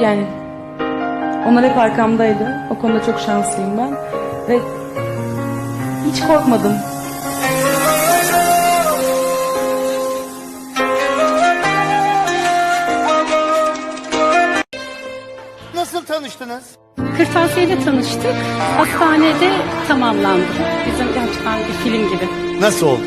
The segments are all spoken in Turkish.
Yani onlar hep arkamdaydı. O konuda çok şanslıyım ben. Ve hiç korkmadım. Nasıl tanıştınız? Kırtasiye'de tanıştık. Hastanede tamamlandı. Bizim gerçekten bir film gibi. Nasıl oldu?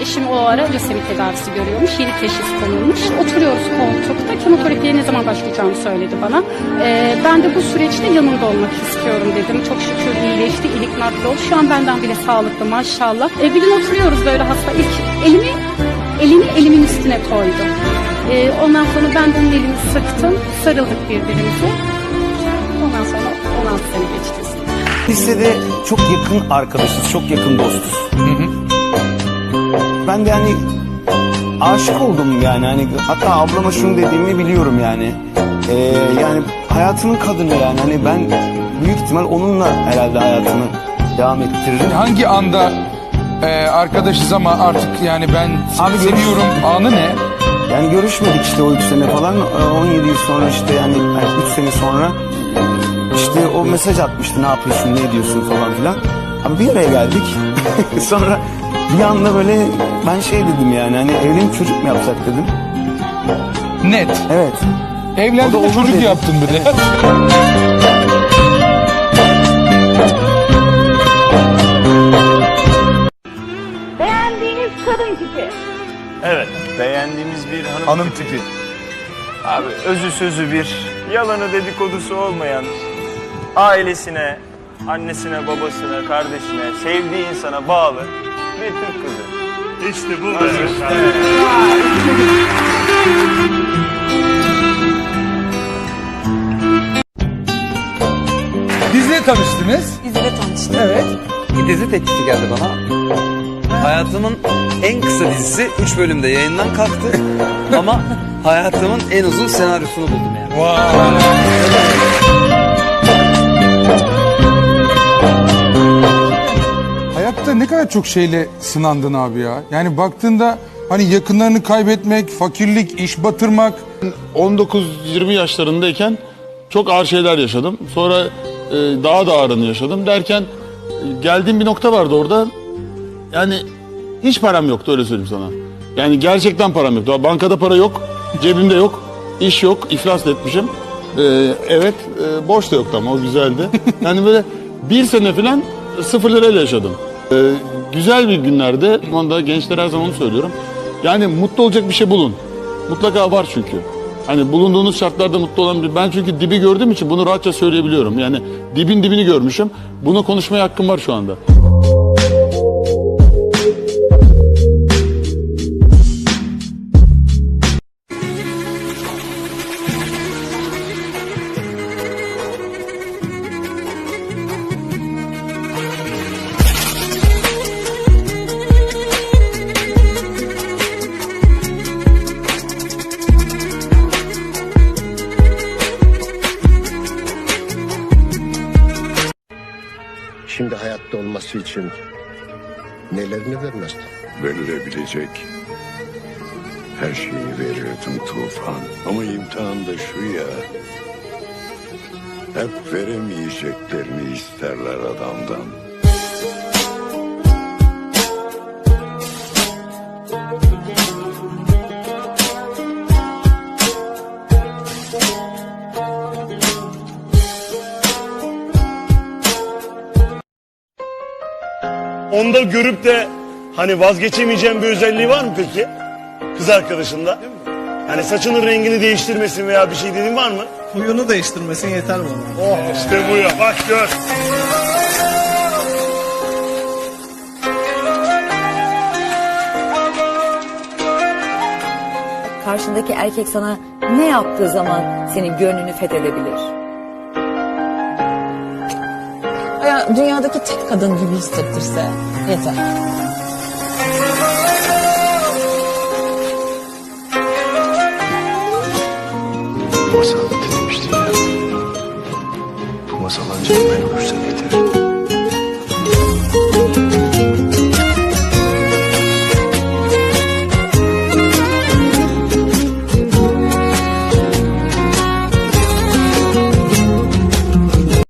Eşim o ara lösemi tedavisi görüyormuş. Yeni teşhis konulmuş. Oturuyoruz koltukta. Kemoterapiye ne zaman başlayacağımı söyledi bana. Ee, ben de bu süreçte yanında olmak istiyorum dedim. Çok şükür iyileşti. iyilik nakli oldu. Şu an benden bile sağlıklı maşallah. Ee, bir gün oturuyoruz böyle hasta. İlk elimi, elini elimin üstüne koydu. Ee, ondan sonra ben de onun elini sıktım. Sarıldık birbirimize. Ondan sonra 16 sene geçti. Lisede çok yakın arkadaşız, çok yakın dostuz. Ben de yani aşık oldum yani hani hatta ablama şunu dediğimi biliyorum yani. Ee, yani hayatımın kadını yani hani ben büyük ihtimal onunla herhalde hayatımı devam ettiririm. Hangi anda e, arkadaşız ama artık yani ben seni Abi seviyorum anı ne? Yani görüşmedik işte o üç sene falan. Ee, 17 yıl sonra işte yani 3 sene sonra işte o mesaj atmıştı ne yapıyorsun ne ediyorsun falan filan. Abi bir araya geldik. sonra bir anda böyle ben şey dedim yani hani evlenip çocuk mu yapsak dedim. Net. Evet. O da de olur çocuk dedi. yaptın bir de. Beğendiğiniz kadın tipi. Evet, beğendiğimiz bir hanım, Hanım tipi. tipi. Abi özü sözü bir, yalanı dedikodusu olmayan, ailesine, annesine, babasına, kardeşine, sevdiği insana bağlı bir Türk kızı. İşte bu Bizle tanıştınız. Dizide tanıştık. Evet. Bir dizi teklifi geldi bana. Hayatımın en kısa dizisi 3 bölümde yayından kalktı. Ama hayatımın en uzun senaryosunu buldum yani. Hayatta ne kadar çok şeyle sınandın abi ya. Yani baktığında hani yakınlarını kaybetmek, fakirlik, iş batırmak. 19-20 yaşlarındayken çok ağır şeyler yaşadım. Sonra e, daha da ağırını yaşadım derken e, geldiğim bir nokta vardı orada. Yani hiç param yoktu öyle söyleyeyim sana. Yani gerçekten param yoktu. Bankada para yok, cebimde yok, iş yok, iflas etmişim. E, evet, e, borç da yoktu ama o güzeldi. Yani böyle bir sene falan sıfır lirayla yaşadım. E, güzel bir günlerde, şu anda gençlere her zaman onu söylüyorum. Yani mutlu olacak bir şey bulun. Mutlaka var çünkü. Hani bulunduğunuz şartlarda mutlu olan bir... Ben çünkü dibi gördüğüm için bunu rahatça söyleyebiliyorum. Yani dibin dibini görmüşüm. Bunu konuşmaya hakkım var şu anda. Olması için nelerini vermezdim? verilebilecek her şeyi verirdim Tufan. Ama imtihan da şu ya, hep veremeyeceklerini isterler adamdan. Onda görüp de hani vazgeçemeyeceğim bir özelliği var mı peki? Kız arkadaşında. Hani saçının rengini değiştirmesin veya bir şey dediğin var mı? Huyunu değiştirmesin yeter bana. Oh işte bu ya bak gör. Karşındaki erkek sana ne yaptığı zaman senin gönlünü fethedebilir? Dünyadaki tek kadın gibi hissettirse yeter. Masal demiştin ya. Bu masal ancak ben olursa yeter.